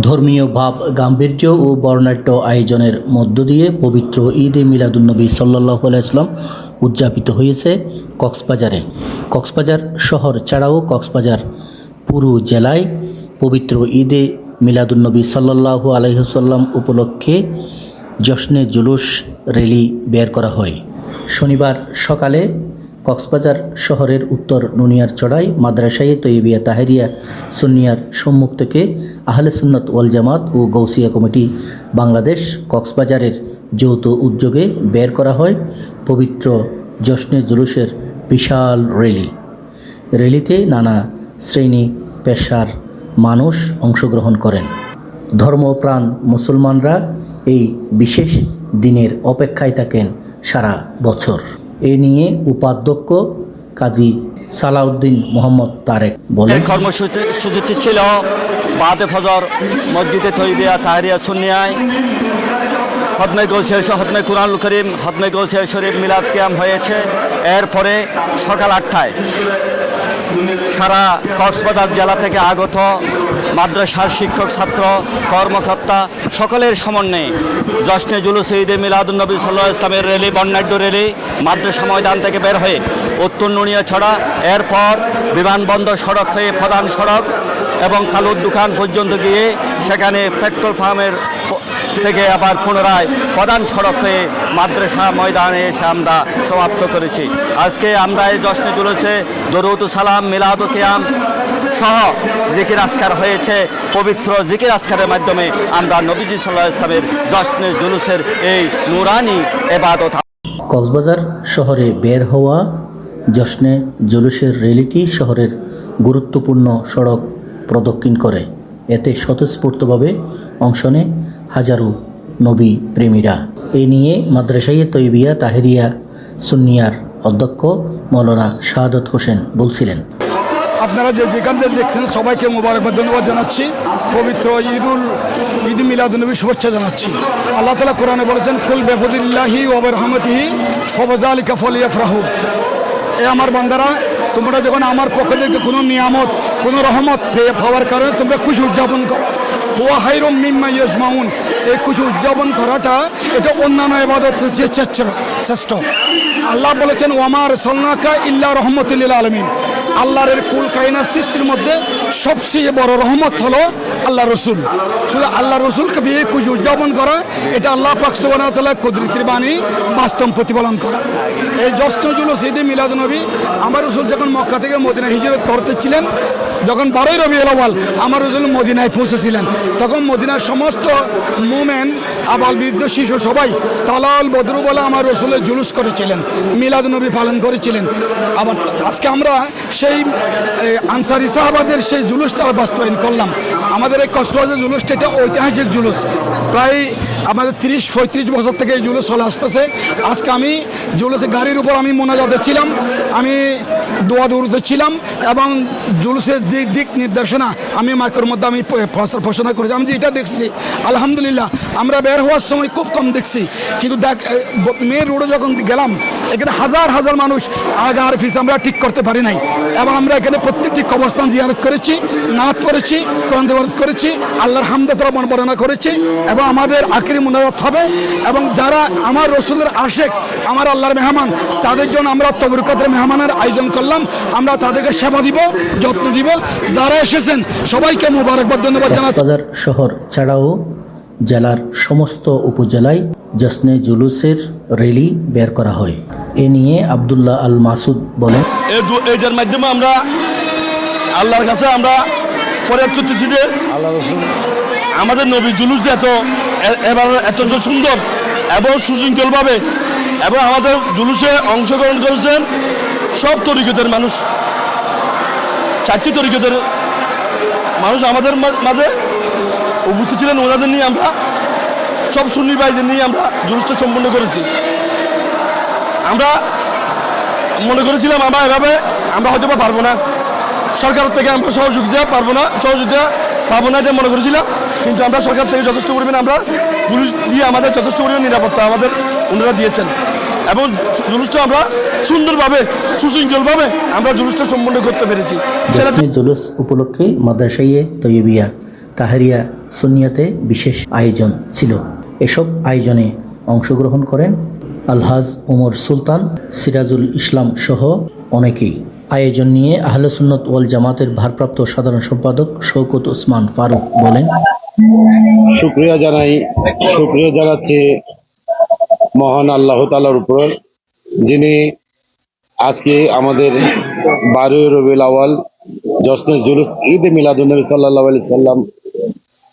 ধর্মীয় ভাব, গাম্ভীর্য ও বর্ণাঢ্য আয়োজনের মধ্য দিয়ে পবিত্র ঈদ এ মিলাদুন্নবী সাল্লাহ আলাইসলাম উদযাপিত হয়েছে কক্সবাজারে। কক্সবাজার শহর ছাড়াও কক্সবাজার পুরো জেলায় পবিত্র ঈদে মিলাদুন্নবী সাল্লাহ আলহিহসাল্লাম উপলক্ষে জশ্নে জুলুস র্যালি বের করা হয়। শনিবার সকালে কক্সবাজার শহরের উত্তর নুনিয়ার চড়াই মাদ্রাসায়ে তৈবিয়া তাহেরিয়া সুন্নিয়ার সম্মুখ থেকে আহলে সুন্নত ওয়াল জামাত ও গৌসিয়া কমিটি বাংলাদেশ কক্সবাজারের যৌথ উদ্যোগে বের করা হয় পবিত্র জশ্নে জুলুসের বিশাল র্যালি। র্যালিতে নানা শ্রেণি, পেশার মানুষ অংশগ্রহণ করেন। ধর্মপ্রাণ মুসলমানরা এই বিশেষ দিনের অপেক্ষায় থাকেন সারা বছর। এ নিয়ে উপাধ্যক্ষ কাজী সালাউদ্দিন মোহাম্মদ তারেক এই কর্মসূচি ছিল বাদে ফজর, মসজিদে তৈবিয়া, তাহরিয়া সুনিয়ায় হদমে গৌসিয়া হদমে কুরআন করিম হদমে গৌসিয়া শরীফ মিলাদ ক্যাম্প হয়েছে। এরপরে সকাল আটটায় সারা কক্সবাজার জেলা থেকে আগত মাদ্রাসার শিক্ষক, ছাত্র, কর্মকর্তা সকলের সমন্বয়ে জশ্নে জুলুস ঈদে মিলাদুলনবী সাল্লাহ ইসলামের র্যালি, বর্ণাঢ্য র্যালি, মাদ্রাসা ময়দান থেকে বের হয়ে উত্তর নুনিয়া ছড়া, এরপর বিমানবন্দর সড়ক হয়ে প্রধান সড়ক এবং কালুর দোকান পর্যন্ত গিয়ে সেখানে পেট্রোল পাম্পের থেকে আবার পুনরায় প্রধান সড়ক হয়ে মাদ্রাসা ময়দানে এসে আমরা সমাপ্ত করেছি। আজকে আমরা এই জশ্নে জুলুসে দরুদ সালাম মিলাদ কিয়াম সহ জিকির আসকার হয়েছে, পবিত্র জিকির আসকারের মাধ্যমে আমরা নবীজি সাল্লাহ ইসলামের জশ্নে জুলুসের এই নুরানি এবাদত কক্সবাজার শহরে বের হওয়া, জশ্নে জুলুসের র্যালিটি শহরের গুরুত্বপূর্ণ সড়ক প্রদক্ষিণ করে। এতে স্বতঃস্ফূর্তভাবে অংশ নেয় হাজারো নবী প্রেমীরা। এ নিয়ে মাদ্রাসাইয়ে তৈবিয়া তাহেরিয়া সুন্নিয়ার অধ্যক্ষ মৌলানা শাহাদত হোসেন বলছিলেন। আপনারা যে যেখান থেকে দেখছেন, সবাইকে মোবারকবাদ, ধন্যবাদ জানাচ্ছি। পবিত্র ঈদুল, ঈদ মিলাদুলনবী শুভেচ্ছা জানাচ্ছি। আল্লাহ তালা কোরআনে বলেছেন, কুল বেফদিল্লাহি ওবর রহমতিহি ফবজা আলিকা ফলিয়া ফ্রাহু এ আমার বান্দারা, তোমরা যখন আমার পক্ষ থেকে কোনো নিয়ামত, কোনো রহমত পেয়ে পাওয়ার কারণে তোমরা খুশি উদযাপন করো। হুয়া হাইরম মিম্মা ইয়জমাউন। এই খুশি উদযাপন করাটা, এটা অন্যান্য এবাদত শ্রেষ্ঠ। আল্লাহ বলেছেন ওয়ামার সল্লাকা ইল্লা রহমতুল্লিল আলমিন। আল্লাহর এর কুল কাহিনা সৃষ্টির মধ্যে সবচেয়ে বড় রহমত হলো আল্লাহ রসুল। শুধু আল্লাহ রসুলকে বিয়ে খুশি উদযাপন করা, এটা আল্লাহ পাকসবানা কুদরতির বাণী বাস্তব প্রতিপালন করা। এই জশ্নজুল সিদে মিলাদ নবী, আমার রসুল যখন মক্কা থেকে মদিনা হিজরত করতে ছিলেন, যখন বারোই রবি আলওয়াল আমার রসুল মদিনায় পৌঁছেছিলেন, তখন মদিনার সমস্ত মোমেন, আবাল বৃদ্ধ, শিশু সবাই তালাল বদরু বলে আমার রসুলের জুলুস করেছিলেন, মিলাদ নবী পালন করেছিলেন। আবার আজকে আমরা সেই আনসার সাহাবাদের সেই জুলুসটা বাস্তবায়ন করলাম। আমাদের এই কষ্ট হয়েছে জুলুসটা, এটা ঐতিহাসিক জুলুস। প্রায় আমাদের তিরিশ, পঁয়ত্রিশ বছর থেকে এই জুলুস চলে আসতেছে। আজকে আমি জুলুসে গাড়ির উপর আমি মোনাজাতে ছিলাম, আমি দোয়া দৌড়তে ছিলাম এবং জুলুসের যে দিক নির্দেশনা আমি মাইকের মধ্যে আমি ঘোষণা করেছি। আমি যে এটা দেখছি, আলহামদুলিল্লাহ, আমরা বের হওয়ার সময় খুব কম দেখছি। কিন্তু দেখ মেয়ের রোডে যখন গেলাম, এখানে হাজার হাজার মানুষ আগে আর ফিস আমরা ঠিক করতে পারি নাই। এবং আমরা এখানে প্রত্যেকটি কবরস্থান জিয়ারত করেছি নাচ করেছি করেছি, আল্লাহর হামদাতরা বর্ণনা করেছি এবং আমাদের আখিরি মুনাজাত হবে এবং যারা আমার রসুলের আশেক আমার আল্লাহর মেহমান তাদের জন্য আমরা তবরকতের মেহমানের আয়োজন করলাম। আমরা তাদেরকে সেবা দিব যত্ন দিব। যারা এসেছেন সবাইকে মোবারকবাদ ধন্যবাদ জানাচ্ছি। শহর ছাড়াও জেলার সমস্ত উপজেলায় জশ্নে জুলুসের র্যালি বের করা হয়। এ নিয়ে আবদুল্লাহ আল মাসুদ বলেন এইটার মাধ্যমে আমরা আল্লাহর কাছে আমরা ফরিয়াদ করতেছি যে আমাদের নবী জুলুস যে এত এবার এত সুন্দর এবং সুশৃঙ্খলভাবে এবং আমাদের জুলুসে অংশগ্রহণ করেছেন সব তরিকতের মানুষ, চারটি তরিকতের মানুষ আমাদের মাঝে উপস্থিত ছিলেন, ওনাদের নিয়ে আমরা, সব সুন্নি ভাইদের নিয়ে আমরা জুলুসটা সম্পন্ন করেছি। আমরা মনে করেছিলাম আমরা এভাবে আমরা হয়তো পারব না। সরকার থেকে আমরা সহযোগিতা পারব না, সহযোগিতা পাবো না এটা মনে করেছিলাম কিন্তু আমরা সরকার থেকে যথেষ্ট পরিমাণে আমরা পুলিশ দিয়ে আমাদের যথেষ্ট পরিমাণ নিরাপত্তা আমাদের ওনারা দিয়েছেন। এবং জুলুসটা আমরা সুন্দরভাবে সুশৃঙ্খলভাবে আমরা জুলুসটা সম্পন্ন করতে পেরেছি। জুলুস উপলক্ষে মাদ্রাসাইয়ে তৈবিয়া তাহারিয়া সুনিয়াতে বিশেষ আয়োজন ছিল। এসব আয়োজনে অংশগ্রহণ করেন আলহাজ উমর সুলতান সিরাজুল ইসলাম সহ অনেকেই। আয়োজন নিয়ে আহলে সুন্নত ওয়াল জামাতের ভারপ্রাপ্ত সাধারণ সম্পাদক শৌকত ওসমান ফারুক বলেন, শুক্রিয়া জানাই, শুক্রিয়া জানাচ্ছি মহান আল্লাহ তালার উপর, যিনি আজকে আমাদের বারোই রবিল আওয়াল জসনে জুলুস, ঈদ মিলাদুলনবী সাল্লাহ আলি সাল্লাম,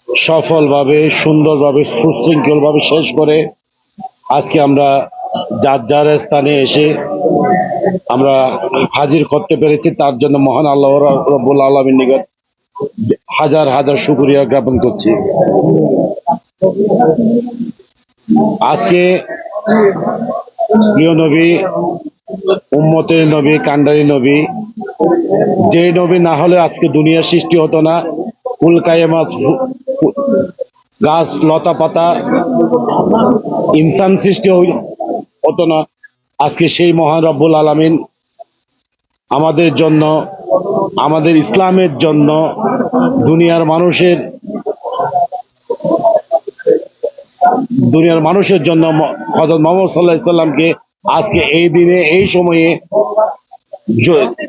সফলভাবে, সুন্দরভাবে, সুশৃঙ্খলভাবে শেষ করে আজকে আমরা যার যার স্থানে এসে আমরা হাজির করতে পেরেছি, তার জন্য মহান আল্লাহ রব্বুল আলমীর নিকট হাজার হাজার শুক্রিয়া জ্ঞাপন করছি। আজকে প্রিয় নবী, উম্মতের নবী, কান্ডারি নবী, যে নবী না হলে আজকে দুনিয়ার সৃষ্টি হতো না। কুল কায়েমাত গাছ, লতা পাতা, ইনসান সৃষ্টি হতো না। আজকে সেই মহান রব্বুল আলামিন আমাদের জন্য, আমাদের ইসলামের জন্য, দুনিয়ার মানুষের দুনিয়ার মানুষের জন্য হজরত মোহাম্মদ সাল্লাহ সাল্লামকে আজকে এই দিনে, এই সময়ে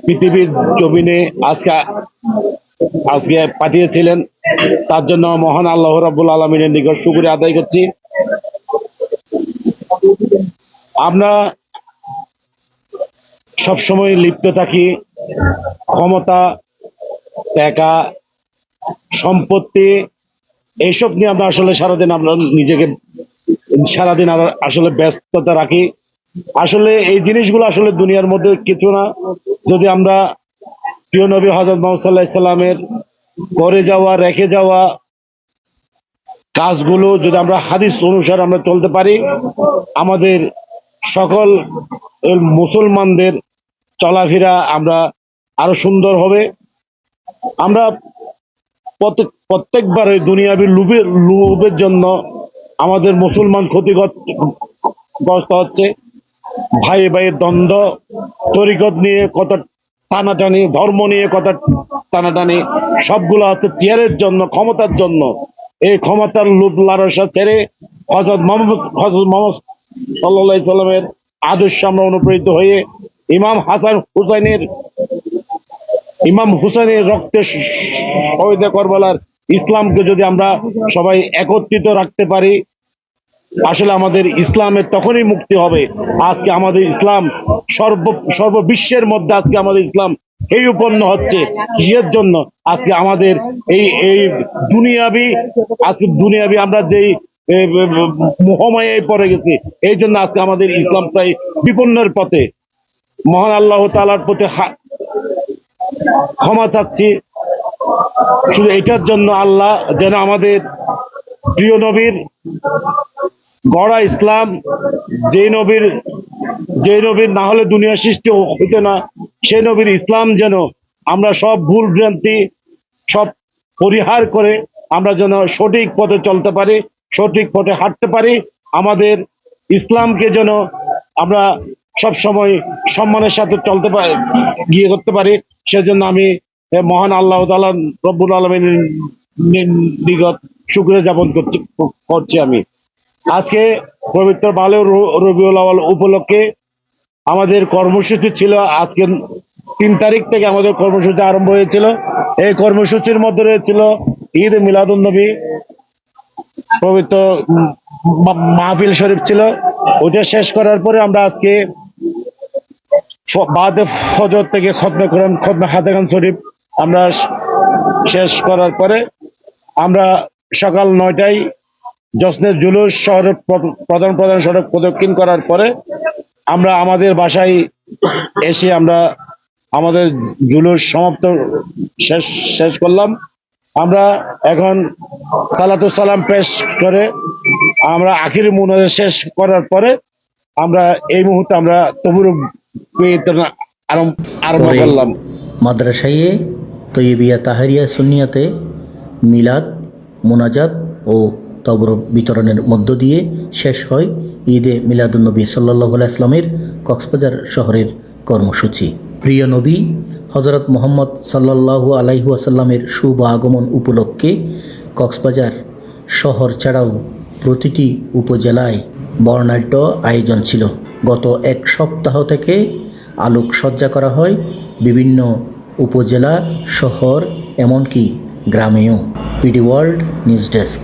পৃথিবীর জমিনে আজকে আজকে পাঠিয়েছিলেন। তার জন্য মহান আল্লাহ রাব্বুল আলমিনের নিকট শুকুরে আদায় করছি। আমরা সবসময় লিপ্ত থাকি, ক্ষমতা, টাকা, সম্পত্তি এইসব নিয়ে আমরা আসলে সারাদিন আমরা নিজেকে, সারাদিন আসলে ব্যস্ততা রাখি। আসলে এই জিনিসগুলো আসলে দুনিয়ার মধ্যে কিছু না। যদি আমরা প্রিয় নবী হজরত মোহাম্মদ করে যাওয়া, রেখে যাওয়া কাজগুলো যদি আমরা হাদিস অনুসারে আমরা চলতে পারি, আমাদের সকল মুসলমানদের চলাফেরা আমরা আরও সুন্দর হবে। আমরা প্রত্যেক, প্রত্যেকবার এই দুনিয়াবি লোভের লোভের জন্য আমাদের মুসলমান ক্ষতিগ্রস্ত হচ্ছে। ভাই ভাইয়ের দ্বন্দ্ব, তরিকত নিয়ে কত টানাটানি, ধর্ম নিয়ে কত টানাটানি, সবগুলো হচ্ছে চেয়ারের জন্য, ক্ষমতার জন্য। এই ক্ষমতার লোভ লারসা ছেড়ে হজরত মোহাম্মদ হজরত মোহাম্মদ সাল্লাহ সাল্লামের আদর্শ আমরা অনুপ্রেরিত হয়ে ইমাম হাসান হুসাইনের, ইমাম হুসেনের রক্তে শহীদে করবালার ইসলামকে যদি আমরা সবাই একত্রিত রাখতে পারি, আসলে আমাদের ইসলামের তখনই মুক্তি হবে আজকে আমাদের ইসলাম সর্ব, সর্ববিশ্বের মধ্যে আজকে আমাদের ইসলাম এই উপন্ন হচ্ছে। কিসের জন্য? আজকে আমাদের এই এই দুনিয়াবি, আজকে দুনিয়াবি আমরা যেই এ, এ, মোহমায় পড়ে গেছি। এই জন্য আজকে আমাদের ইসলাম প্রায় বিপন্নের পথে। মহান আল্লাহ তালার প্রতি ক্ষমা চাচ্ছি। শুধু এটার জন্য আল্লাহ যেন আমাদের প্রিয় নবীর গড়া ইসলাম যে নবীর যে নবীর না হলে দুনিয়া সৃষ্টি হইতো না সে নবীর ইসলাম যেন আমরা সব ভুল ভ্রান্তি সব পরিহার করে আমরা যেন সঠিক পথে চলতে পারি। সঠিক পথে হাঁটতে পারি। আমাদের ইসলামকে যেন আমরা সব সময় সম্মানের সাথে চলতে পারি, গিয়ে করতে পারি। সেজন্য আমি মহান আল্লাহ তাআলা রব্বুল আলমিনের নিগত শুক্রিয়া যাপন করছি করছি আমি। আজকে পবিত্র বালে রবিউল আওয়াল উপলক্ষে আমাদের কর্মসূচি ছিল আজকে তিন তারিখ থেকে আমাদের কর্মসূচি আরম্ভ হয়েছিল। এই কর্মসূচির মধ্যে রয়েছিল ঈদ মিলাদুল নবী। পবিত্র মাহফিল শরীফ ছিল। ওইটা শেষ করার পরে আমরা আজকে বাদে ফজর থেকে খতমে কোরআন, খতমে হাতেগান শরীফ আমরা শেষ করার পরে আমরা সকাল নয়টায় জসনের জুলুস শহরের প্রধান প্রধান সড়ক প্রদক্ষিণ করার পরে আমরা আমাদের বাসায় এসে আমরা আমাদের জুলুস সমাপ্ত শেষ শেষ করলাম। আমরা এখন সালাতু সালাম পেশ করে আমরা আখির মুনাজা শেষ করার পরে আমরা এই মুহূর্তে আমরা তবুর আরম্ভ করলাম। মাদ্রাসাইয়ে তৈবিয়া তাহারিয়া সুনিয়াতে মিলাদ মোনাজাত ও তবর বিতরণের মধ্য দিয়ে শেষ হয় ঈদে মিলাদুন্নবী সাল্লাহ আসলামের কক্সবাজার শহরের কর্মসূচি। প্রিয় নবী হজরত মোহাম্মদ সাল্লাল্লাহু আলাইহু আসাল্লামের শুভ আগমন উপলক্ষে কক্সবাজার শহর ছাড়াও প্রতিটি উপজেলায় বর্ণাঢ্য আয়োজন ছিল। গত এক সপ্তাহ থেকে আলোকসজ্জা করা হয় বিভিন্ন উপজেলা, শহর, এমনকি গ্রামেও। PD world news desk.